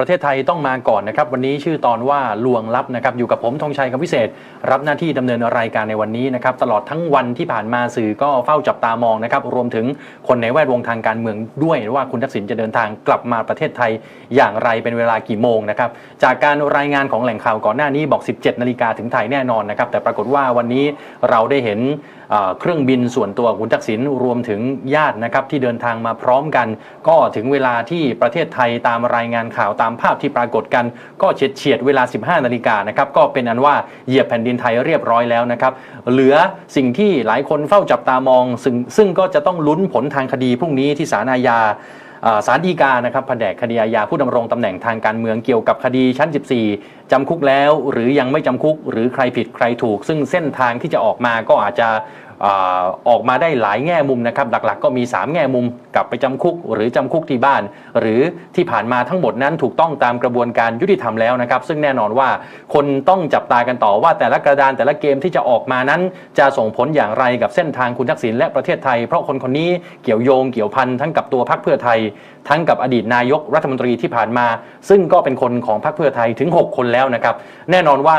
ประเทศไทยต้องมาก่อนนะครับ วันนี้ชื่อตอนว่าลวงลับนะครับอยู่กับผมธงชัยคำวิเศษ รับหน้าที่ดำเนินรายการในวันนี้นะครับตลอดทั้งวันที่ผ่านมาสื่อก็เฝ้าจับตามองนะครับรวมถึงคนในแวดวงทางการเมืองด้วยว่าคุณทักษิณจะเดินทางกลับมาประเทศไทยอย่างไรเป็นเวลากี่โมงนะครับจากการรายงานของแหล่งข่าวก่อนหน้านี้บอก 17 นาฬิกาถึงไทยแน่นอนนะครับแต่ปรากฏว่าวันนี้เราได้เห็น เครื่องบินส่วนตัวของคุณทักษิณรวมถึงญาตินะครับที่เดินทางมาพร้อมกัน ก็ถึงเวลาที่ประเทศไทยตามรายงานข่าวตามภาพที่ปรากฏกัน ก็เฉียดเฉียดเวลา 15 นาฬิกานะครับก็เป็นอันว่าเหยียบแผ่นดินไทยเรียบร้อยแล้วนะครับเหลือสิ่งที่หลายคนเฝ้าจับตามอง ซึ่งซึ่งก็จะต้องลุ้นผลทางคดีพรุ่งนี้ที่ศาลอาญาสารดีกานะครับแผนกคดีอาญาผู้ดำรงตำแหน่งทางการเมืองเกี่ยวกับคดีชั้น 14จำคุกแล้ว หรือยังไม่จำคุก หรือใครผิดใครถูก ซึ่งเส้นทางที่จะออกมาก็อาจจะ อออกมาได้หลายแง่มุมนะครับหลักๆ ก็มี 3 แง่มุมกลับไปจำคุก หรือจำคุกที่บ้าน หรือที่ผ่านมาทั้งหมดนั้นถูกต้องตามกระบวนการยุติธรรมแล้วนะครับ ซึ่งแน่นอนว่าคนต้องจับตากันต่อว่าแต่ละกระดานแต่ละเกมที่จะออกมานั้น จะส่งผลอย่างไรกับเส้นทางคุณทักษิณและประเทศไทย เพราะคนคนนี้เกี่ยวโยงเกี่ยวพันทั้งกับตัวพรรคเพื่อไทย ทั้งกับอดีตนายกรัฐมนตรีที่ผ่านมา ซึ่งก็เป็นคนของพรรคเพื่อไทยถึง 6 คนแล้วนะครับแน่นอนว่า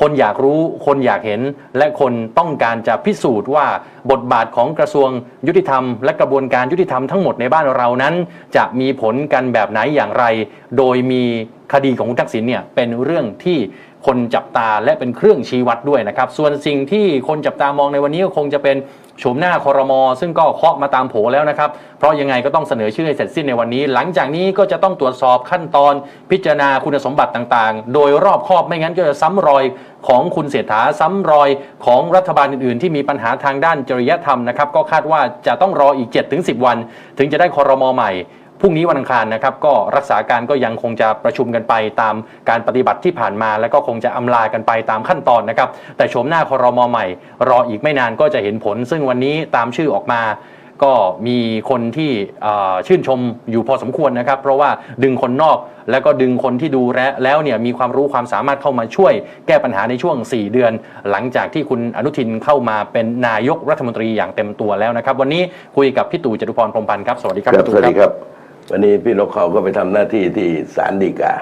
คนอยากรู้ คนอยากเห็น และคนต้องการจะพิสูจน์ว่าบทบาทของกระทรวงยุติธรรม และกระบวนการยุติธรรมทั้งหมดในบ้านเรานั้น จะมีผลกันแบบไหนอย่างไร โดยมีคดีของคุณทักษิณเนี่ยเป็นเรื่องที่ คนจับตาและเป็นเครื่องชี้วัดด้วยนะครับ ส่วนสิ่งที่คนจับตามองในวันนี้ก็คงจะเป็นโฉมหน้าคอรมอซึ่งก็เคาะมาตามโผแล้วนะครับ เพราะยังไงก็ต้องเสนอชื่อให้เสร็จสิ้นในวันนี้ หลังจากนี้ก็จะต้องตรวจสอบขั้นตอนพิจารณาคุณสมบัติต่างๆ โดยรอบคอบไม่งั้นก็จะซ้ำรอยของคุณเศรษฐาซ้ำรอยของรัฐบาลอื่นๆ ที่มีปัญหาทางด้านจริยธรรมนะครับก็คาดว่าจะต้องรออีก 7-10 วัน ถึงจะได้คอรมอใหม่ พรุ่งนี้วันอังคารนะครับก็รักษาการก็ยังคงจะประชุมกันไปตามการปฏิบัติที่ผ่านมา แล้วก็คงจะอำลากันไปตามขั้นตอนนะครับ แต่โฉมหน้าคอรมอใหม่ รออีกไม่นานก็จะเห็นผล ซึ่งวันนี้ตามชื่อออกมาก็มีคนที่เอ่อชื่นชมอยู่พอสมควรนะครับ เพราะว่าดึงคนนอกแล้วก็ดึงคนที่ดูแลแล้วเนี่ยมีความรู้ความสามารถเข้ามาช่วย แก้ปัญหาในช่วง 4 เดือน หลังจากที่คุณอนุทินเข้ามาเป็นนายกรัฐมนตรีอย่างเต็มตัวแล้วนะครับ วันนี้คุยกับพี่ตู่จตุพรพรหมพันธ์ครับสวัสดีครับครับพี่สตู่วัสดีครับ วันนี้พี่นกเขาก็ไปทำหน้าที่ที่ศาลฎีกา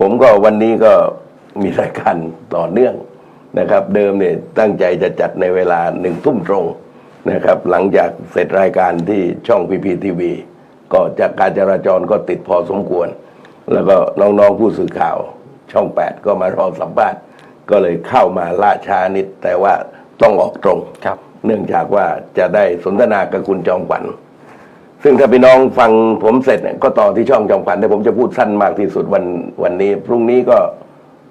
ผมก็วันนี้ก็มีรายการต่อเนื่องนะครับ เดิมเนี่ยตั้งใจจะจัดในเวลาหนึ่งทุ่มตรงนะครับ หลังจากเสร็จรายการที่ช่องพีพีทีวีก็จากการจราจรก็ติดพอสมควร แล้วก็น้องๆผู้สื่อข่าวช่องแปดก็มารอสัมภาษณ์ก็เลยเข้ามาล่าช้านิด แต่ว่าต้องออกตรงครับเนื่องจากว่าจะได้สนทนากับคุณจอมขวัญ ซึ่งถ้าพี่น้องฟังผมเสร็จเนี่ยก็ต่อที่ช่องจอมขวัญแต่ผมจะพูดสั้นมากที่สุดวันวันนี้ พรุ่งนี้ก็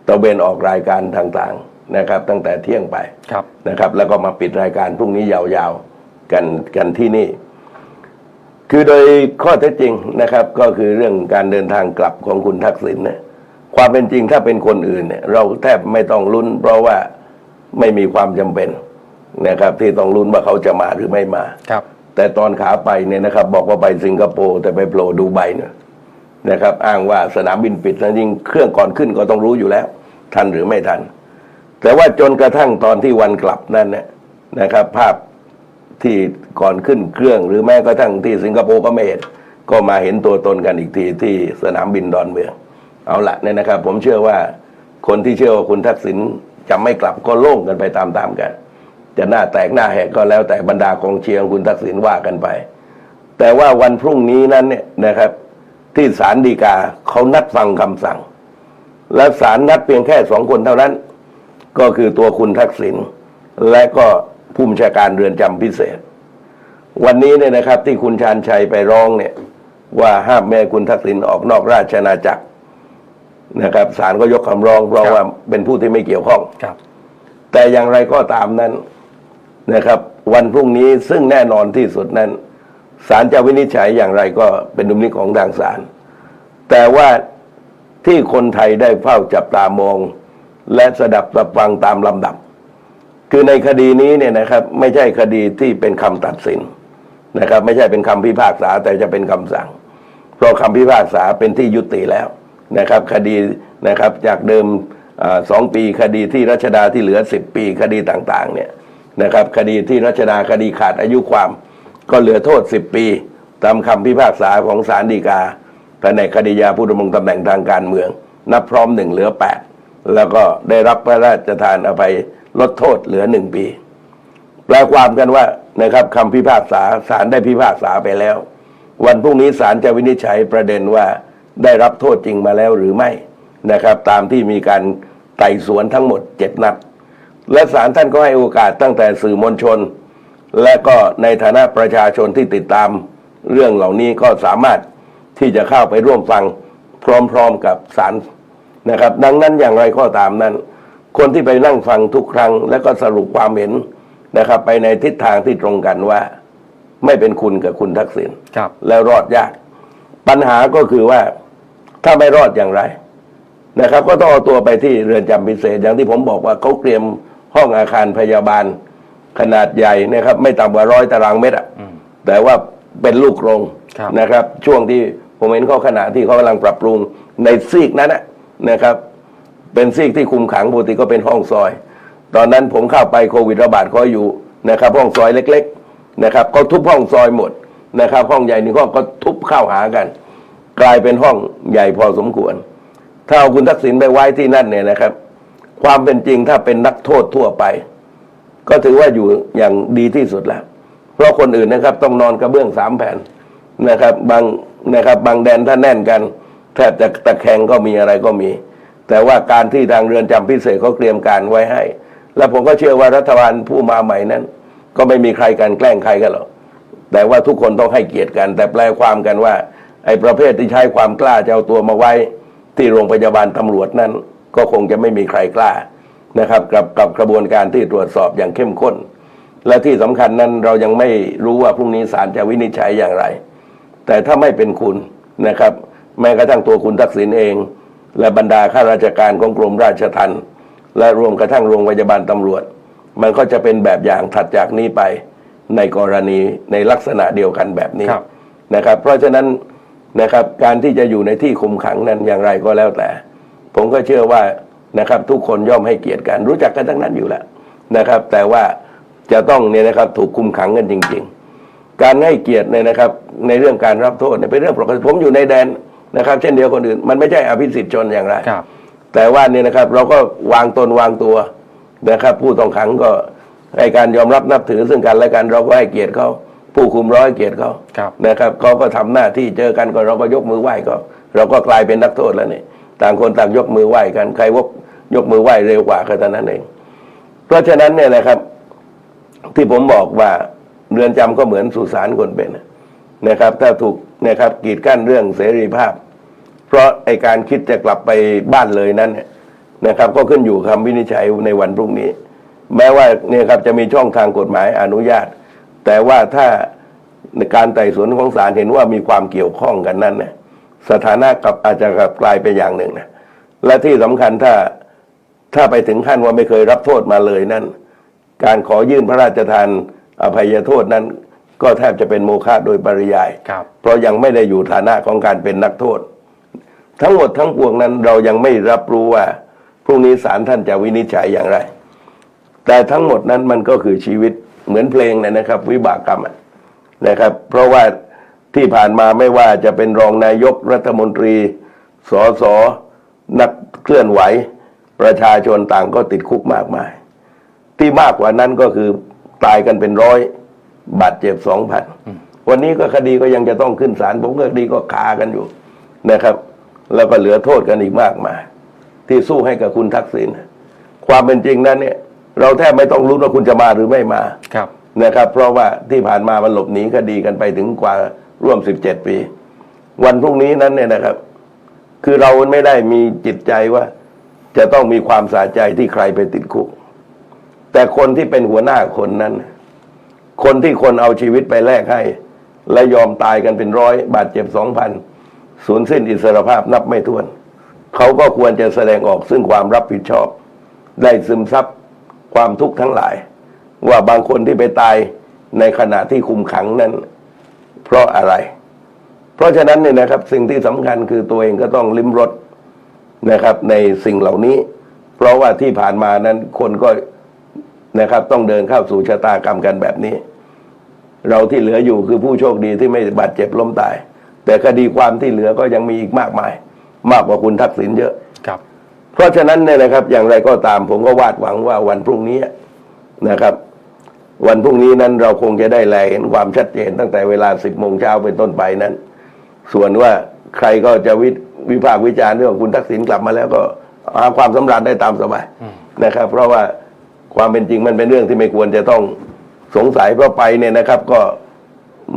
ตะเวนออกรายการต่างๆนะครับ ตั้งแต่เที่ยงไปครับนะครับ แล้วก็มาปิดรายการพรุ่งนี้ยาวๆกันกันที่นี่ คือโดยข้อเท็จจริงนะครับ ก็คือเรื่องการเดินทางกลับของคุณทักษิณเนี่ยความเป็นจริงถ้าเป็นคนอื่นเนี่ย เราแทบไม่ต้องลุ้น เพราะว่าไม่มีความจำเป็นนะครับ ที่ต้องลุ้นว่าเขาจะมาหรือไม่มาครับ แต่ตอนขาไปเนี่ยนะครับ บอกว่าไปสิงคโปร์แต่ไปโผล่ดูไบเนี่ยนะครับ อ้างว่าสนามบินปิดแล้วยิงเครื่องก่อนขึ้นก็ต้องรู้อยู่แล้ว ทันหรือไม่ทัน แต่ว่าจนกระทั่งตอนที่วันกลับนั่นเนี่ยนะครับ ภาพที่ก่อนขึ้นเครื่องหรือแม้กระทั่งที่สิงคโปร์ก็ไม่เห็นก็มาเห็นตัวตนกันอีกทีที่สนามบินดอนเมือง เอาละเนี่ยนะครับ ผมเชื่อว่าคนที่เชื่อว่าคุณทักษิณจะไม่กลับก็โล่งกันไปตามๆกัน จะหน้าแตกหน้าแหกก็แล้วแต่บรรดากองเชียร์ของคุณทักษิณว่ากันไป แต่ว่าวันพรุ่งนี้นั้นเนี่ยนะครับ ที่ศาลฎีกาเขานัดฟังคำสั่ง และศาลนัดเพียงแค่สองคนเท่านั้น ก็คือตัวคุณทักษิณและก็ผู้บัญชาการเรือนจำพิเศษ วันนี้เนี่ยนะครับ ที่คุณชาญชัยไปร้องเนี่ย ว่าห้ามแม่ให้คุณทักษิณออกนอกราชอาณาจักรนะครับศาลก็ยกคำร้องเพราะครับว่าเป็นผู้ที่ไม่เกี่ยวข้องครับแต่อย่างไรก็ตามนั้น นะครับ วันพรุ่งนี้ซึ่งแน่นอนที่สุดนั้นศาลจะวินิจฉัยอย่างไรก็เป็นดุลนิของทางศาลแต่ว่าที่คนไทยได้เฝ้าจับตามอง และสดับสับฟังตามลำดับ คือในคดีนี้เนี่ยนะครับ ไม่ใช่คดีที่เป็นคำตัดสินนะครับ ไม่ใช่เป็นคำพิพากษาแต่จะเป็นคำสั่ง เพราะคำพิพากษาเป็นที่ยุติแล้วนะครับ คดีนะครับจากเดิมอสองปีคดีที่รัชดาที่เหลือสิบปีคดีต่าง ๆ เนี่ย นะครับคดีที่รัชดาคดีขาดอายุความ ก็เหลือโทษสิบปี ตามคำพิพากษาของศาลฎีกาแผแผนกคดียาผู้ดำรงตำแหน่งทางการเมือง นับพร้อมหนึ่งเหลือแปดแล้วก็ได้รับพระราชทานอภัยลดโทษเหลือหนึ่งปี แปลความกันว่านะครับคำพิพากษาศาลได้พิพากษาไปแล้ว วันพรุ่งนี้ศาลจะวินิจฉัยประเด็นว่าได้รับโทษจริงมาแล้วหรือไม่นะครับ ตามที่มีการไต่สวนทั้งหมดเจ็ดนัด และศาลท่านก็ให้โอกาสตั้งแต่สื่อมวลชน และก็ในฐานะประชาชนที่ติดตามเรื่องเหล่านี้ก็สามารถที่จะเข้าไปร่วมฟังพร้อมๆกับศาลนะครับ ดังนั้นอย่างไรก็ตามนั้น คนที่ไปนั่งฟังทุกครั้ง แล้วก็สรุปความเห็นนะครับ ไปในทิศทางที่ตรงกันว่า ไม่เป็นคุณกับคุณทักษิณครับแล้วรอดยาก ปัญหาก็คือว่าถ้าไม่รอดอย่างไรนะครับ ก็ต้องเอาตัวไปที่เรือนจำพิเศษอย่างที่ผมบอกว่าเขาเตรียม ห้องอาคารพยาบาลขนาดใหญ่นะครับไม่ต่ำกว่าร้อยตารางเมตรอะอืมแต่ว่าเป็นลูกโรงครับนะครับ ช่วงที่ผมเห็นเขาขณะที่เขากำลังปรับปรุงในซีกนั้นนะนะครับ เป็นซีกที่คุมขังปกติก็เป็นห้องซอย ตอนนั้นผมเข้าไปโควิดระบาดเขาอยู่นะครับ ห้องซอยเล็ก ๆนะครับเขาทุบห้องซอยหมดนะครับ ห้องใหญ่หนึ่งห้องก็ทุบเข้าหากัน กลายเป็นห้องใหญ่พอสมควร ถ้าเอาคุณทักษิณไปไว้ที่นั่นเนี่ยนะครับ ความเป็นจริงถ้าเป็นนักโทษทั่วไป ก็ถือว่าอยู่อย่างดีที่สุดแล้ว เพราะคนอื่นนะครับต้องนอนกระเบื้องสามแผ่นนะครับ บางนะครับบางแดนถ้าแน่นกันแทบจะตะแคงก็มีอะไรก็มี แต่ว่าการที่ทางเรือนจำพิเศษเขาเตรียมการไว้ให้ และผมก็เชื่อว่ารัฐบาลผู้มาใหม่นั้น ก็ไม่มีใครกันแกล้งใครกันหรอกแต่ว่าทุกคนต้องให้เกียรติกัน แต่แปลความกันว่า ไอ้ประเภทที่ใช้ความกล้าจะเอาตัวมาไว้ที่โรงพยาบาลตำรวจนั้น ก็คงจะไม่มีใครกล้านะครับกับกับกระบวนการที่ตรวจสอบอย่างเข้มข้น และที่สำคัญนั้นเรายังไม่รู้ว่าพรุ่งนี้ศาลจะวินิจฉัยอย่างไร แต่ถ้าไม่เป็นคุณนะครับ แม้กระทั่งตัวคุณทักษิณเอง และบรรดาข้าราชการของกรมราชทัณฑ์และรวมกระทั่งโรงพยาบาลตำรวจ มันก็จะเป็นแบบอย่างถัดจากนี้ไปในกรณีในลักษณะเดียวกันแบบนี้ครับนะครับ เพราะฉะนั้นนะครับการที่จะอยู่ในที่คุมขังนั้นอย่างไรก็แล้วแต่ ผมก็เชื่อว่านะครับทุกคนย่อมให้เกียรติกัน รู้จักกันทั้งนั้นอยู่แล้วนะครับ แต่ว่าจะต้องเนี่ยนะครับถูกคุมขังกันจริง ๆ การให้เกียรติเนี่ยนะครับ ในเรื่องการรับโทษเนี่ยเป็นเรื่องปกติผมอยู่ในแดนนะครับ เช่นเดียวคนอื่น มันไม่ใช่อภิสิทธิ์ชนอย่างไรครับแต่ว่าเนี่ยนะครับเราก็วางตนวางตัวนะครับ ผู้ต้องขังก็ให้การยอมรับนับถือซึ่งกันและกันเราก็ให้เกียรติเขาผู้คุมร้อยเกียรติเขาครับนะครับเขาก็ทำหน้าที่เจอกันก็เราก็ยกมือไหว้ก็ เราก็กลายเป็นนักโทษแล้วนี่ ต่างคนต่างยกมือไหว้กันใครวกยกมือไหว้เร็วกว่าก็เท่านั้นเอง เพราะฉะนั้นเนี่ยนะครับ ที่ผมบอกว่าเรือนจำก็เหมือนสุสานคนเป็นนะครับ ถ้าถูกนะครับกีดกั้นเรื่องเสรีภาพ เพราะไอการคิดจะกลับไปบ้านเลยนั้นนะครับ ก็ขึ้นอยู่คำวินิจฉัยในวันพรุ่งนี้ แม้ว่าเนี่ยครับจะมีช่องทางกฎหมายอนุญาต แต่ว่าถ้าในการไต่สวนของศาลเห็นว่ามีความเกี่ยวข้องกันนั้นเนี่ย สถานะกับอาจจะกลับกลายไปอย่างหนึ่งนะและที่สำคัญถ้าถ้าไปถึงขั้นว่าไม่เคยรับโทษมาเลยนั้นการขอยื่นพระราชทานอภัยโทษนั้น ก็แทบจะเป็นโมฆะโดยปริยายครับเพราะยังไม่ได้อยู่ฐานะของการเป็นนักโทษ ทั้งหมดทั้งปวงนั้นเรายังไม่รับรู้ว่าพรุ่งนี้ศาลท่านจะวินิจฉัยอย่างไร แต่ทั้งหมดนั้นมันก็คือชีวิตเหมือนเพลงเลยนะครับ วิบากกรรมอะนะครับ เพราะว่า ที่ผ่านมาไม่ว่าจะเป็นรองนายกรัฐมนตรี สสนักเคลื่อนไหว ประชาชนต่างก็ติดคุกมากมาย ที่มากกว่านั้นก็คือตายกันเป็นร้อยบาดเจ็บสองพันวันนี้ก็คดีก็ยังจะต้องขึ้นศาลผมก็คดีก็คากันอยู่นะครับ แล้วก็เหลือโทษกันอีกมากมายที่สู้ให้กับคุณทักษิณความเป็นจริงนั้นเนี่ย เราแทบไม่ต้องรู้นว่าคุณจะมาหรือไม่มาครับนะครับ เพราะว่าที่ผ่านมามันหลบหนีคดีกันไปถึงกว่า ร่วมสิบเจ็ดปี วันพรุ่งนี้นั้นเนี่ยนะครับ คือเราไม่ได้มีจิตใจว่า จะต้องมีความสาใจที่ใครไปติดคุก แต่คนที่เป็นหัวหน้าคนนั้น คนที่คนเอาชีวิตไปแลกให้ และยอมตายกันเป็นร้อย บาดเจ็บสองพันสูญสิ้นอิสรภาพนับไม่ถ้วน เขาก็ควรจะแสดงออกซึ่งความรับผิดชอบ ได้ซึมซับความทุกข์ทั้งหลาย ว่าบางคนที่ไปตายในขณะที่คุมขังนั้น เพราะอะไร เพราะฉะนั้นเนี่ยนะครับสิ่งที่สำคัญคือตัวเองก็ต้องลิ้มรสนะครับในสิ่งเหล่านี้ เพราะว่าที่ผ่านมานั้นคนก็นะครับต้องเดินเข้าสู่ชะตากรรมกันแบบนี้ เราที่เหลืออยู่คือผู้โชคดีที่ไม่บาดเจ็บล้มตาย แต่คดีความที่เหลือก็ยังมีอีกมากมาย มากกว่าคุณทักษิณเยอะครับ เพราะฉะนั้นเนี่ยนะครับอย่างไรก็ตามผมก็วาดหวังว่าวันพรุ่งนี้นะครับ วันพรุ่งนี้นั้นเราคงจะได้แลเห็นความชัดเจนตั้งแต่เวลาสิบโมงเช้าเป็นต้นไปนั้น ส่วนว่าใครก็จะวิวิพากษ์วิจารณ์เรื่องของคุณทักษิณกลับมาแล้วก็หาความสำราญได้ตามสบายอืมนะครับ เพราะว่าความเป็นจริงมันเป็นเรื่องที่ไม่ควรจะต้องสงสัยเพราะไปเนี่ยนะครับ ก็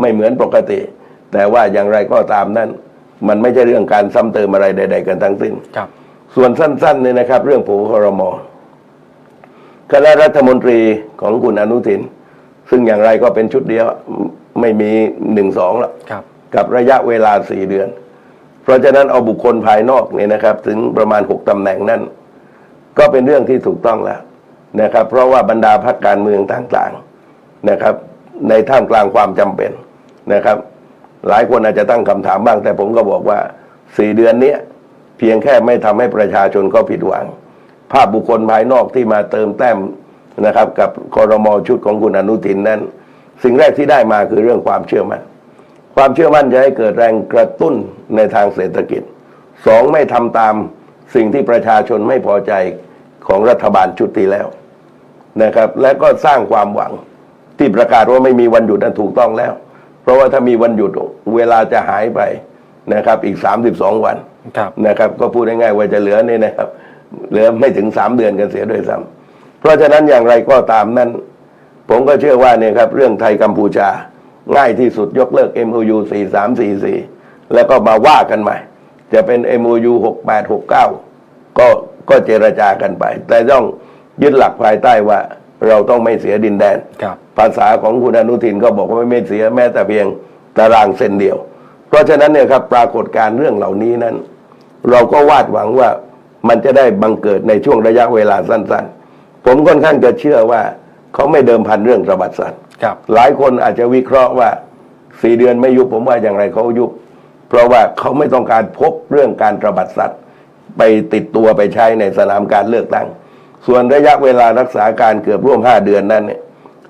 ไม่เหมือนปกติ แต่ว่าอย่างไรก็ตามนั้น มันไม่ใช่เรื่องการซ้ำเติมอะไรใด ๆ กันทั้งสิ้นครับ ส่วนสั้นๆเนี่ยนะครับ เรื่องผูครม คณะรัฐมนตรีของคุณอนุทิน ซึ่งอย่างไรก็เป็นชุดเดียวไม่มีหนึ่งสองหรอกครับ กับระยะเวลาสี่เดือน เพราะฉะนั้นเอาบุคคลภายนอกเนี่ยนะครับ ถึงประมาณหกตำแหน่งนั่นก็เป็นเรื่องที่ถูกต้องแล้วนะครับ เพราะว่าบรรดาพรรคการเมืองต่างๆนะครับ ในท่ามกลางความจำเป็นนะครับ หลายคนอาจจะตั้งคำถามบ้าง แต่ผมก็บอกว่าสี่เดือนเนี้ยเพียงแค่ไม่ทำให้ประชาชนก็ผิดหวัง ภาพบุคคลภายนอกที่มาเติมแต้มนะครับ กับคอรมอชุดของคุณอนุทินนั้น สิ่งแรกที่ได้มาคือเรื่องความเชื่อมั่น ความเชื่อมั่นจะให้เกิดแรงกระตุ้นในทางเศรษฐกิจสองไม่ทำตามสิ่งที่ประชาชนไม่พอใจของรัฐบาลชุดที่แล้วนะครับ และก็สร้างความหวังที่ประกาศว่าไม่มีวันหยุดนั้นถูกต้องแล้ว เพราะว่าถ้ามีวันหยุดเวลาจะหายไปนะครับ อีก 32 วันครับนะครับ ก็พูดง่ายๆว่าจะเหลือเนี่ยนะครับ เหลือไม่ถึงสามเดือนกันเสียด้วยซ้ำเพราะฉะนั้นอย่างไรก็ตามนั้น ผมก็เชื่อว่าเนี่ยครับเรื่องไทยกัมพูชา ง่ายที่สุดยกเลิก MOU 4344 แล้วก็มาว่ากันใหม่ จะเป็น MOU 6869 ก็ก็เจรจากันไป แต่ต้องยึดหลักภายใต้ว่าเราต้องไม่เสียดินแดนครับภาษาของคุณอนุทินก็บอกว่าไม่เสียแม้แต่เพียงตารางเส้นเดียว เพราะฉะนั้นเนี่ยครับปรากฏการณ์เรื่องเหล่านี้นั้น เราก็วาดหวังว่า มันจะได้บังเกิดในช่วงระยะเวลาสั้นๆ ผมค่อนข้างจะเชื่อว่าเขาไม่เดิมพันเรื่องระบาดสัตว์ครับ หลายคนอาจจะวิเคราะห์ว่าสี่เดือนไม่ยุบผมว่าอย่างไรเขายุบเพราะว่าเขาไม่ต้องการพกเรื่องการระบาดสัตว์ไปติดตัวไปใช้ในสนามการเลือกตั้ง ส่วนระยะเวลารักษาการเกือบร่วมห้าเดือนนั้นเนี่ย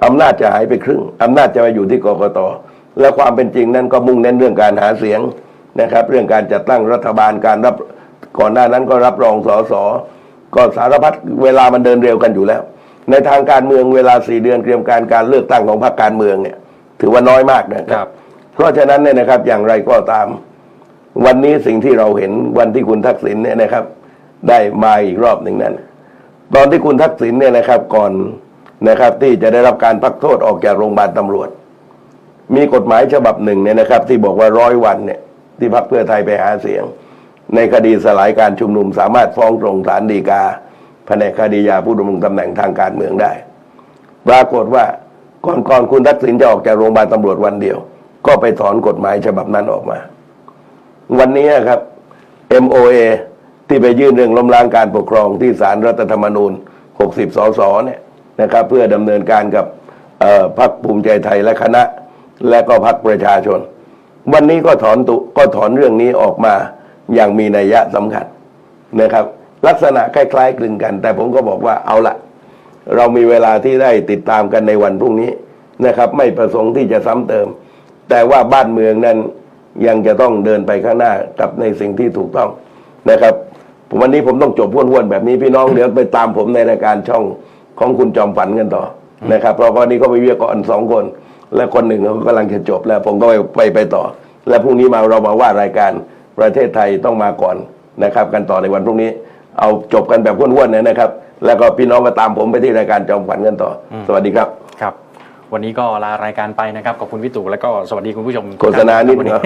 อำนาจจะหายไปครึ่งอำนาจจะมาอยู่ที่กกตและความเป็นจริงนั้นก็มุ่งเน้นเรื่องการหาเสียงนะครับ เรื่องการจัดตั้งรัฐบาลการรับ ก่อนหน้านั้นก็รับรองสสก็สารพัดเวลามันเดินเร็วกันอยู่แล้ว ในทางการเมืองเวลาสี่เดือนเตรียมการการเลือกตั้งของพรรคการเมืองเนี่ย ถือว่าน้อยมากนะคครัรับบเพราะฉะนั้นเนี่ยนะครับอย่างไรก็ตาม วันนี้สิ่งที่เราเห็นวันที่คุณทักษิณเนี่ยนะครับ ได้มาอีกรอบหนึ่งนั้น ตอนที่คุณทักษิณเนี่ยนะครับก่อนนะครับ ที่จะได้รับการพักโทษออกจากโรงพยาบาลตำรวจ มีกฎหมายฉบับหนึ่งเนี่ยนะครับ ที่บอกว่าร้อยวันเนี่ยที่พรรคเพื่อไทยไปหาเสียง ในคดีสลายการชุมนุมสามารถฟ้องตรงศาลฎีกาแผนกคดียาผู้ดำรงตำแหน่งทางการเมืองได้ ปรากฏว่าก่อนก่อนคุณทักษิณจะออกจากโรงพยาบาลตำรวจวันเดียว ก็ไปถอนกฎหมายฉบับนั้นออกมา วันนี้ครับ MOA ที่ไปยื่นเรื่องล้มล้างการปกครองที่ศาลรรัฐธรรมนูญ 60 สสเนี่ยนะครับ เพื่อดำเนินการกับพรรคภูมิใจไทยและคณะ และก็พรรคประชาชน วันนี้ก็ถอนตุก็ถอนเรื่องนี้ออกมา อย่างมีนัยยะสำคัญนะครับ ลักษณะคล้ายๆคลึงกัน แต่ผมก็บอกว่าเอาละเรามีเวลาที่ได้ติดตามกันในวันพรุ่งนี้นะครับ ไม่ประสงค์ที่จะซ้ำเติม แต่ว่าบ้านเมืองนั้นยังจะต้องเดินไปข้างหน้ากับในสิ่งที่ถูกต้องนะครับผมวันนี้ผมต้องจบห้วนๆแบบนี้พี่น้องเดี๋ยวไปตามผมในรายการช่องของคุณจอมฝันกันต่อนะครับ เพราะวันนี้ก็ไปเวียก่อนสองคน และคนหนึ่งเขากำลังจะจบแล้ว ผมก็ไปไปไปต่อ และพรุ่งนี้มาเรามาว่ารายการ ประเทศไทยต้องมาก่อนนะครับ กันต่อในวันพรุ่งนี้ เอาจบกันแบบห้วนๆเนี่ยนะครับ แล้วก็พี่น้องก็ตามผมไปที่รายการจอมขวัญกันต่ออสวัสดีครับครับ วันนี้ก็ลารายการไปนะครับขอบคุณพี่ตู่แล้วก็สวัสดีคุณผู้ชมโฆษณานิดวัเหรอ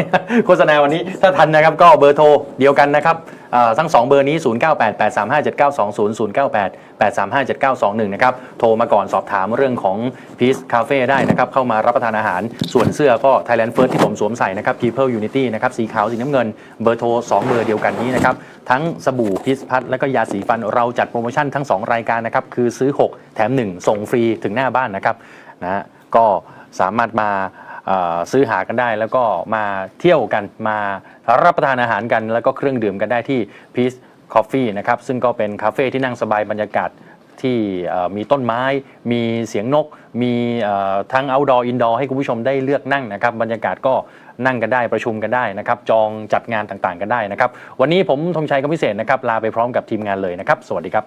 โฆษณาวันนี้ถ้าทันนะครับก็เบอร์โทรเดียวกันนะครับอ่าทั้ง 2 เบอร์นี้ 0988357920 0988357921 นะครับโทรมาก่อนสอบถามเรื่องของ Peace Cafe ได้นะครับเข้ามารับประทานอาหารส่วนเสื้อก็ Thailand First ที่ผมสวมใส่นะครับ People Unity นะครับสีขาวสีน้ำเงินเบอร์โทร 2 เบอร์เดียวกันนี้นะครับทั้งสบู่พิสพัทและก็ยาสีฟันเราจัดโปรโมชั่นทั้ง 2 รายการนะครับคือซื้อ 6 แถม 1 ส่งฟรีถึงหน้าบ้านนะครับ นะฮะก็สามารถมาซื้อหากันได้ แล้วก็มาเที่ยวกันมารับประทานอาหารกัน แล้วก็เครื่องดื่มกันได้ที่ Peace Coffee นะครับซึ่งก็เป็นคาเฟ่ที่นั่งสบายบรรยากาศที่มีต้นไม้ มีเสียงนก มีทั้ง outdoor indoor ให้คุณผู้ชมได้เลือกนั่งนะครับ บรรยากาศก็นั่งกันได้ประชุมกันได้นะครับ จองจัดงานต่างๆกันได้นะครับ วันนี้ผมธงชัยกำพิเศษนะครับ ลาไปพร้อมกับทีมงานเลยนะครับ สวัสดีครับ